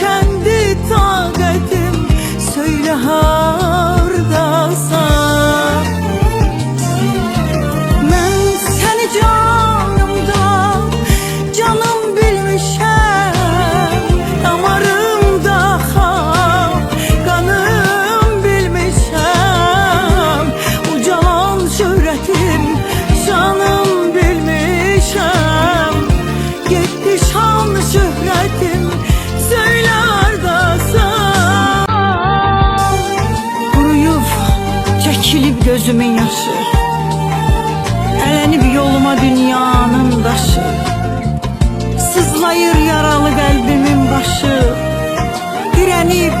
trying çəkilib gözümün yaşı. Ələnib yoluma dünyanın daşı Sızlayır yaralı qəlbimin başı. Dirənib